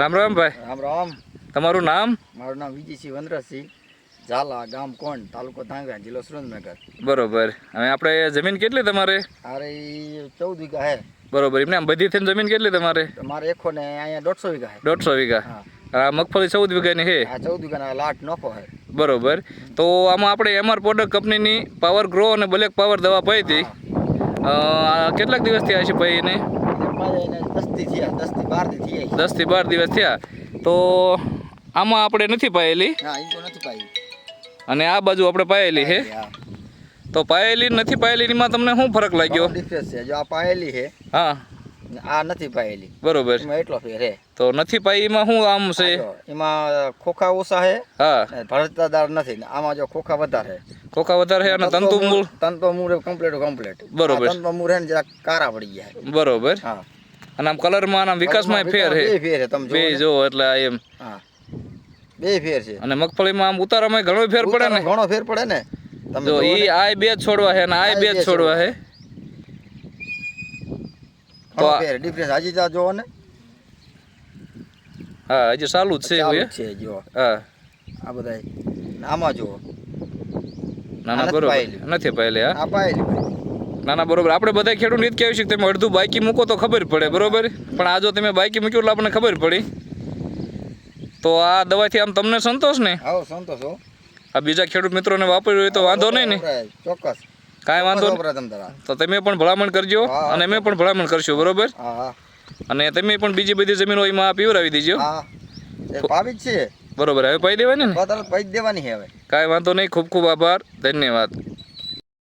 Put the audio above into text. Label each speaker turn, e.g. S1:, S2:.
S1: રામ રામ ભાઈ.
S2: રામ રામ.
S1: તમારું નામ?
S2: મારું નામ વિજયસિંહ વનરાજસિંહ. ઝાલા ગામ કોણ? તાલુકો ધાંગા જિલ્લો સુરેન્દ્રનગર.
S1: બરોબર. હવે આપણે જમીન કેટલી તમારે?
S2: અરે ચૌદ વીઘા હે.
S1: બરોબર. એમને આમ બધી થઈને જમીન કેટલી તમારે?
S2: મારે એકો ને અહીંયા દોઢસો વીઘા હે.
S1: દોઢસો વીઘા.
S2: હા.
S1: આ મગફળી ચૌદ વીઘાની હે?
S2: હા ચૌદ વીઘાના લાટ નફો હે.
S1: બરોબર. તો આમાં આપણે એમઆર પ્રોડક્ટ કંપનીની પાવર ગ્રો અને બ્લેક પાવર દવા પાઈ હતી. કેટલાક દિવસથી થયા છે ભાઈ એને?
S2: મારે
S1: થી બાર દિવસ થયા. તો આમાં આપણે નથી પાયેલી?
S2: હા એ તો નથી પાઈ
S1: અને આ બાજુ આપણે પાયેલી છે?
S2: હા.
S1: તો પાયેલી નથી પાયેલી માં તમને શું ફરક લાગ્યો?
S2: ડિફરન્સ છે. જો આ પાયેલી છે
S1: હા.
S2: આ નથી પાયેલી.
S1: બરોબર.
S2: એમાં એટલો ફેર હે
S1: તો નથી પાઈ એમાં શું આમ છે?
S2: એમાં ખોખા ઓછા હે.
S1: હા
S2: ભરતદાર નથી આમાં જો ખોખા વધારે હે
S1: ખોખા વધારે અને તંતુ મૂળ
S2: તંતુ મૂળ કમ્પ્લીટ કમ્પ્લીટ
S1: બરોબર.
S2: તંતુ મૂળ હે ને જરાક કારા પડી ગયા
S1: બરોબર.
S2: હા.
S1: અને આમ કલરમાં આમ વિકાસમાં ફેર
S2: બે ફેર હે તમે
S1: બે
S2: જો
S1: એટલે આ એમ.
S2: હા. બે ફેર છે.
S1: અને મગફળીમાં આમ ઉતારામાં ઘણો ફેર પડે ને.
S2: ઘણો ફેર પડે ને. તમે
S1: જો ઈ આ બે છોડવા હે અને આ
S2: આય
S1: બે છોડવા હે તો
S2: ફેર. ડિફરન્સ હજી જા જોવો ને.
S1: હા હજી ચાલુ જ છે હા.
S2: આ બધા આમાં જુઓ
S1: ના ના બરોબર. નથી પહેલી હા? ના ના બરોબર. આપણે બધા ખેડૂત જ કહેવી છે તમે અડધું બાકી મૂકો તો ખબર પડે બરોબર? પણ આ જો તમે બાકી મૂક્યું એટલે આપણને ખબર પડી. તો આ દવાથી આમ તમને સંતોષ ને?
S2: આવો સંતોષ હો.
S1: આ બીજા ખેડૂત મિત્રોને વાપર્યું હોય તો વાંધો નહીં ને?
S2: ચોક્કસ.
S1: કાંઈ વાંધો તો તમે પણ ભલામણ કરજો અને અમે પણ ભલામણ કરશું બરોબર?
S2: હા હા.
S1: અને તમે પણ બીજી બધી જમીનો એમાં પીવરાવી દેજો.
S2: એ ભાવી જ છે.
S1: બરોબર હવે પાઈ દેવાની ને?
S2: બદલ દેવાની છે હવે.
S1: કાંઈ વાંધો નહીં ખૂબ ખૂબ આભાર ધન્યવાદ.